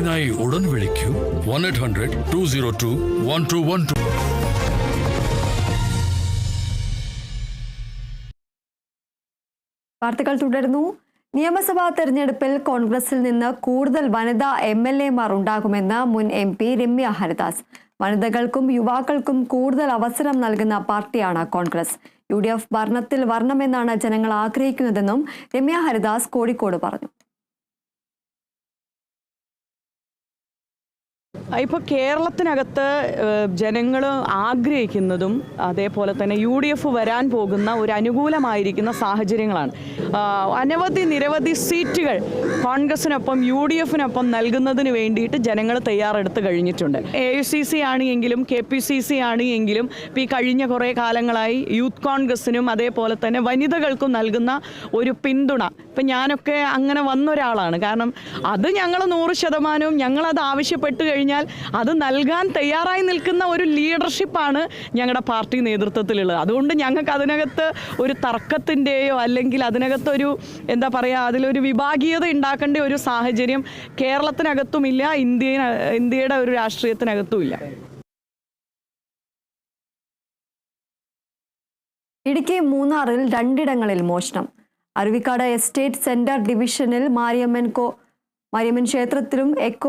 ബുക്കിംഗിനായി ഉടൻ വിളിക്കൂ. One eight hundred two zero two one two one two വാർത്തകൾ തുടരുന്നു. നിയമസഭാ തെരഞ്ഞെടുപ്പിൽ കോൺഗ്രസിൽ നിന്ന് കൂടുതൽ വനിതാ എം എൽ എമാർ ഉണ്ടാകുമെന്ന് മുൻ എം പി രമ്യ ഹരിദാസ്. വനിതകൾക്കും യുവാക്കൾക്കും കൂടുതൽ അവസരം നൽകുന്ന പാർട്ടിയാണ് കോൺഗ്രസ്. യു ഡി എഫ് ഭരണത്തിൽ വരണമെന്നാണ് ജനങ്ങൾ ആഗ്രഹിക്കുന്നതെന്നും രമ്യ ഹരിദാസ് കോഴിക്കോട് പറഞ്ഞു. ഇപ്പോൾ കേരളത്തിനകത്ത് ജനങ്ങൾ ആഗ്രഹിക്കുന്നതും അതേപോലെ തന്നെ യു ഡി എഫ് വരാൻ പോകുന്ന ഒരു അനുകൂലമായിരിക്കുന്ന സാഹചര്യങ്ങളാണ്. അനവധി നിരവധി സീറ്റുകൾ കോൺഗ്രസിനൊപ്പം യു ഡി എഫിനൊപ്പം നൽകുന്നതിന് വേണ്ടിയിട്ട് ജനങ്ങൾ തയ്യാറെടുത്ത് കഴിഞ്ഞിട്ടുണ്ട്. എ യു സി സി ആണെങ്കിലും കെ പി സി സി ആണെങ്കിലും ഈ കഴിഞ്ഞ കുറേ കാലങ്ങളായി യൂത്ത് കോൺഗ്രസിനും അതേപോലെ തന്നെ വനിതകൾക്കും നൽകുന്ന ഒരു പിന്തുണ. ഇപ്പം ഞാനൊക്കെ അങ്ങനെ വന്നൊരാളാണ്. കാരണം അത് ഞങ്ങൾ നൂറ് ശതമാനവും ഞങ്ങളത് ആവശ്യപ്പെട്ട് കഴിഞ്ഞാൽ അത് നൽകാൻ തയ്യാറായി നിൽക്കുന്ന ഒരു ലീഡർഷിപ്പാണ് ഞങ്ങളുടെ പാർട്ടി നേതൃത്വത്തിലുള്ളത്. അതുകൊണ്ട് ഞങ്ങൾക്ക് അതിനകത്ത് ഒരു തർക്കത്തിന്റെയോ അല്ലെങ്കിൽ അതിനകത്തൊരു എന്താ പറയുക അതിലൊരു വിഭാഗീയത ഉണ്ടാക്കേണ്ട ഒരു സാഹചര്യം കേരളത്തിനകത്തുമില്ല ഇന്ത്യ ഇന്ത്യയുടെ ഒരു രാഷ്ട്രീയത്തിനകത്തുമില്ല ഇടുക്കി മൂന്നാറിൽ രണ്ടിടങ്ങളിൽ മോഷണം. അരുവിക്കാട് എസ്റ്റേറ്റ് സെന്റർ ഡിവിഷനിൽ മാരിയമ്മൻ കോ മാരിയമ്മൻ ക്ഷേത്രത്തിലും എക്കോ